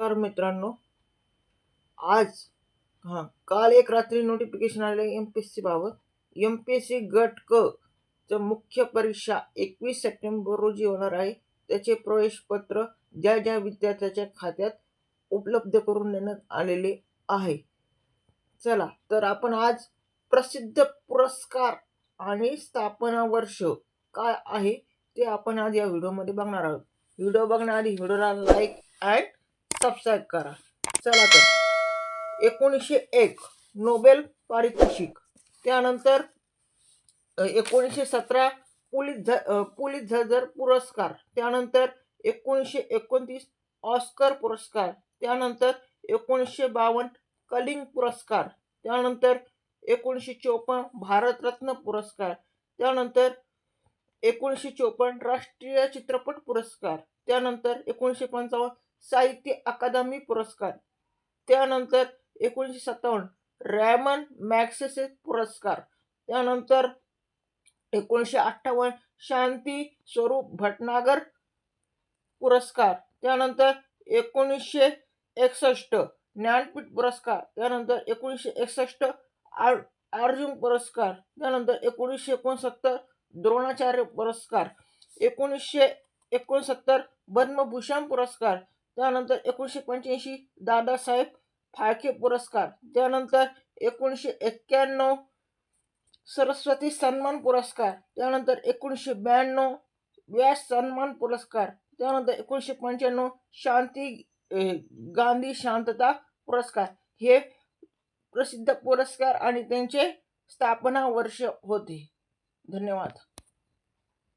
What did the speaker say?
तर मित्रांनो आज हां काल एक रात्री नोटिफिकेशन आले एम पी एस सीबाबत एम पी एस सी गट क चं मुख्य परीक्षा एकवीस सप्टेंबर रोजी होणार आहे. त्याचे प्रवेशपत्र ज्या ज्या विद्यार्थ्याच्या खात्यात उपलब्ध करून देण्यात आलेले आहे. चला तर आपण आज प्रसिद्ध पुरस्कार आणि स्थापना वर्ष काय आहे ते आपण आज या व्हिडिओमध्ये बघणार आहोत. व्हिडिओ बघण्याआधी व्हिडिओला लाईक अँड सबस्क्राईब करा. चला तर. एकोणीसशे एक नोबेल पारितोषिक. त्यानंतर एकोणीसशे सतरा पुलिस झ पुलिस झर पुरस्कार. त्यानंतर एकोणीसशे एकोणतीस ऑस्कर पुरस्कार. त्यानंतर एकोणीसशे बावन्न कलिंग पुरस्कार. त्यानंतर एकोणीसशे चोपन्न भारतरत्न पुरस्कार. त्यानंतर एकोणीसशे चोपन्न राष्ट्रीय चित्रपट पुरस्कार. त्यानंतर एकोणीसशे पंचावन्न साहित्य अकादमी पुरस्कार. त्यानंतर एकोणीसशे सत्तावन्न रॅमन मॅक्सेसे पुरस्कार. त्यानंतर एकोणीसशे अठ्ठावन्न शांती स्वरूप भटनागर पुरस्कार. त्यानंतर एकोणीसशे एकसष्ट ज्ञानपीठ पुरस्कार. त्यानंतर एकोणीसशे एकसष्ट आर अर्जुन पुरस्कार. त्यानंतर एकोणीसशे एकोणसत्तर द्रोणाचार्य पुरस्कार. एकोणीसशे एकोणसत्तर पद्मभूषण पुरस्कार. त्यानंतर एकोणीसशे पंच्याऐंशी दादासाहेब फाळके पुरस्कार. त्यानंतर एकोणीसशे एक्क्याण्णव सरस्वती सन्मान पुरस्कार. त्यानंतर एकोणीसशे ब्याण्णव व्यास सन्मान पुरस्कार. त्यानंतर एकोणीसशे पंच्याण्णव शांती गांधी शांतता पुरस्कार. हे प्रसिद्ध पुरस्कार आणि त्यांचे स्थापना वर्ष होते. धन्यवाद.